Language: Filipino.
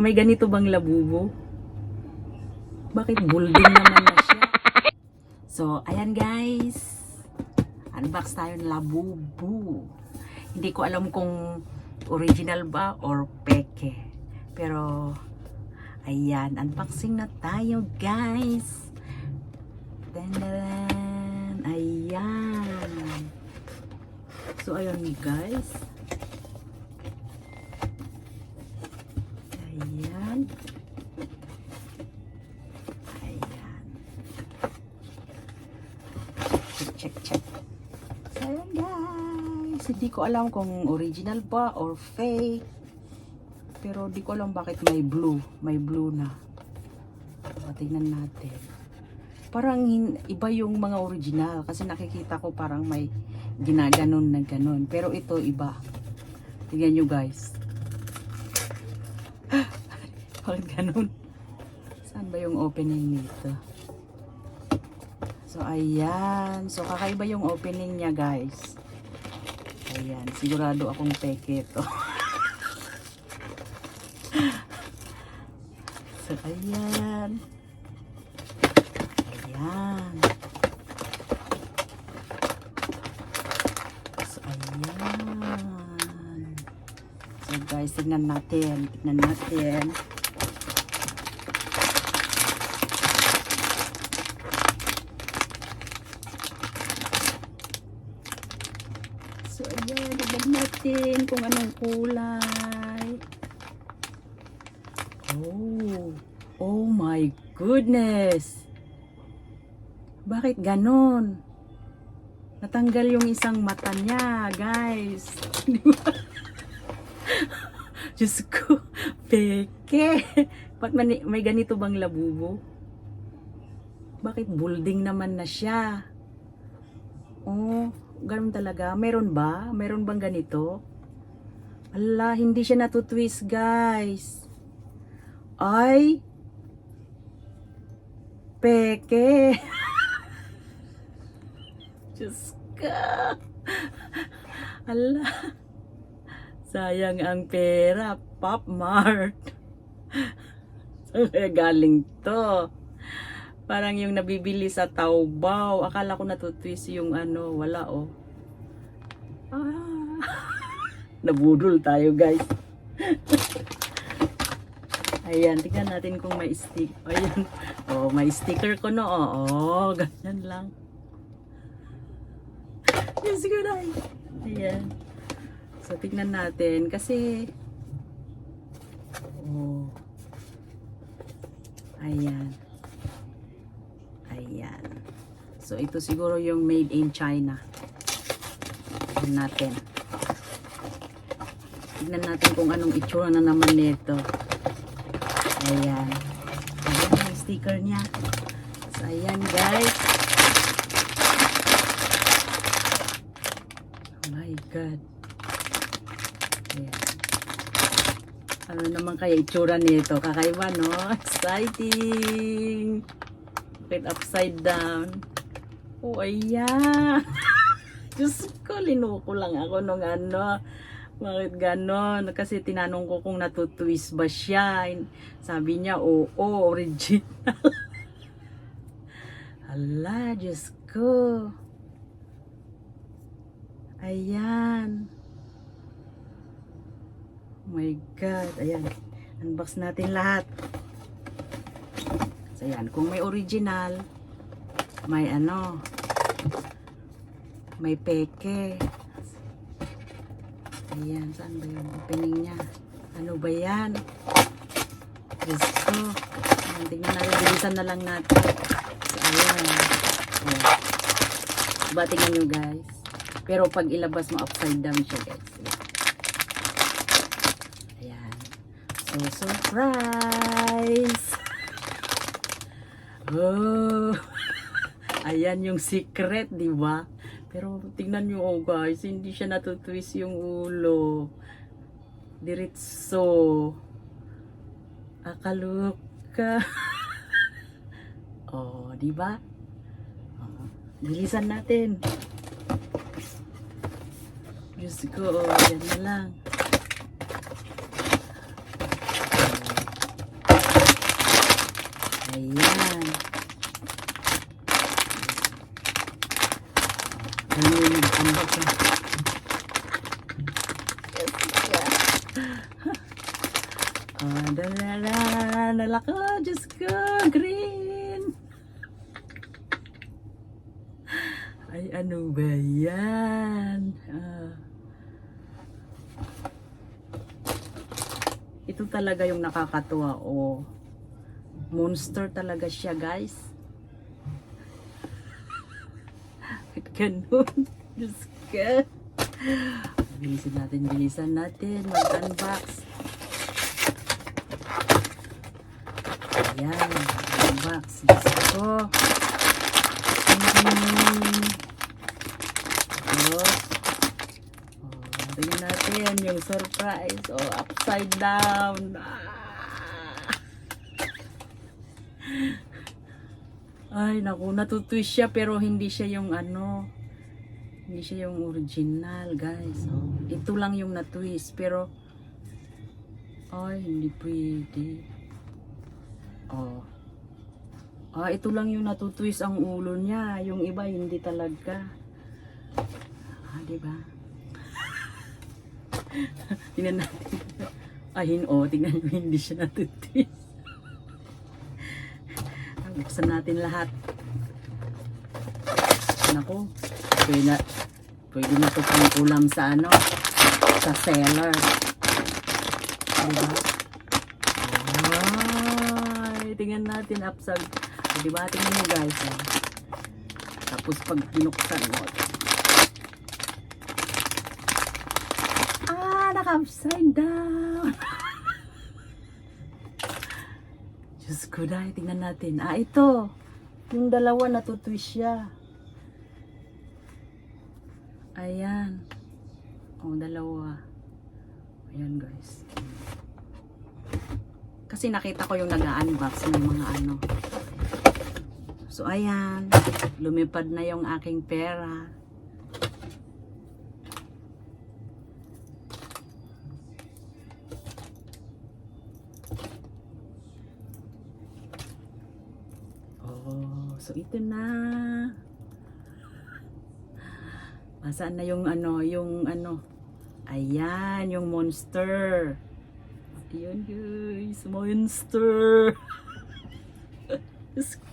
may ganito bang labubo? Bakit building naman na siya? So, ayan guys. Unbox tayo ng labubu. Hindi ko alam kung original ba or peke. Pero, ayan. Unboxing na tayo guys. Dandaran. Ayan. So, ayun guys. Ayan. Ayan. Check, check, check. So, ayan guys. Hindi ko alam kung original ba or fake. Pero di ko alam bakit may blue. May blue na. So, tingnan natin. Parang iba yung mga original. Kasi nakikita ko parang may ginaganon na ganon. Pero ito iba. Tingnan nyo guys. Bakit ganun? Saan ba yung opening nito? So, ayan. So, kakaiba yung opening niya, guys. Ayan. Sigurado akong peke ito. so, ayan. Ayan. So, ayan. So, guys, tignan natin. Tignan natin. So, tignan natin kung anong kulay. Oh, oh my goodness. Bakit ganon? Natanggal yung isang mata niya, guys. Di ba? Diyos ko, peke. Ba't may ganito bang labubo? Bakit building naman na siya? Oh, ganun talaga. Meron ba? Meron bang ganito? Ala, hindi siya natutwist, guys. Ay! Peke! Diyos ka! Ala! Sayang ang pera, Pop Mart. Saan galing to? Parang yung nabibili sa Taobao. Akala ko natutwist yung ano, wala oh. Ah. Nabudol tayo guys. Ayan, tignan natin kung may stick. Ayan. Oh, may sticker ko no. Oo, oh, ganyan lang. Yes, good eye. Ayan. So, tignan natin. Kasi, oh. Ayan. So, ito siguro yung made in China. Tignan natin. Tignan natin kung anong itsura na naman nito. Ayan. Ayan yung sticker niya. So, ayan guys. Oh my God. Ayan. Ano naman kaya itsura nito? Kakaiba, no? Exciting! Bakit upside down? Oh, ayan! Diyos ko, linuko lang ako nung ano. Bakit ganon? Kasi tinanong ko kung natutwist ba siya. Sabi niya, oo, original. Hala, Diyos ko. Ayan. Oh my God. Ayan. Unbox natin lahat. So, ayan. Kung may original, may ano, may peke. Ayan. Saan ba yung opening niya? Ano ba yan? Diyos ko. Ayan, tingnan natin. Bilisan na lang natin. Ayan. Ayan. Diba, tingnan nyo guys. Pero pag ilabas mo upside down siya guys. Ayan. So, surprise! Oh! Ayan yung secret, di ba? Pero tingnan nyo oh guys, hindi siya natutwist yung ulo. Diretso. Akaloka. oh, di ba? Oh, bilisan natin. Diyos ko, oh, yan na lang. Ayan. Ano yung nag-unbox na? Ah, dalala, nalaka, Diyos ko, green. Ay, ano? Ah. Ito talaga yung nakakatuwa, oh. Monster talaga siya, guys. Bakit ganun? Diyos ko. Bilisan natin, bilisan natin. Mag-unbox. Ayan, unbox. Diyos ko. Tapos, oh, tingnan natin yung surprise. Oh, upside down. Ah. Ay, naku, natutwist siya pero hindi siya yung ano, hindi siya yung original, guys. Oh, ito lang yung natwist pero ay, hindi pwede. Oh. Ah, ito lang yung natutwist ang ulo niya. Yung iba, hindi talaga. Ah, di ba? tingnan natin. Ay, oh, tingnan nyo, hindi siya natutwist. Buksan natin lahat. Nako, pwede na, pwede na ito pang ulam sa ano, sa seller. Diba? Ay, tingnan natin upside. Di ba? Tingnan mo guys. Oh. Tapos pag binuksan mo. Ah, naka-upside down. Diyos ko dahil, tingnan natin. Ah, ito. Yung dalawa natutwist siya. Ayan. Oh, dalawa. Ayan guys. Kasi nakita ko yung nag-unbox ng mga ano. So, ayan. Lumipad na yung aking pera. Oh, so ito na. Masaan na yung ano, yung ano. Ayan, yung monster. Ayun guys, monster.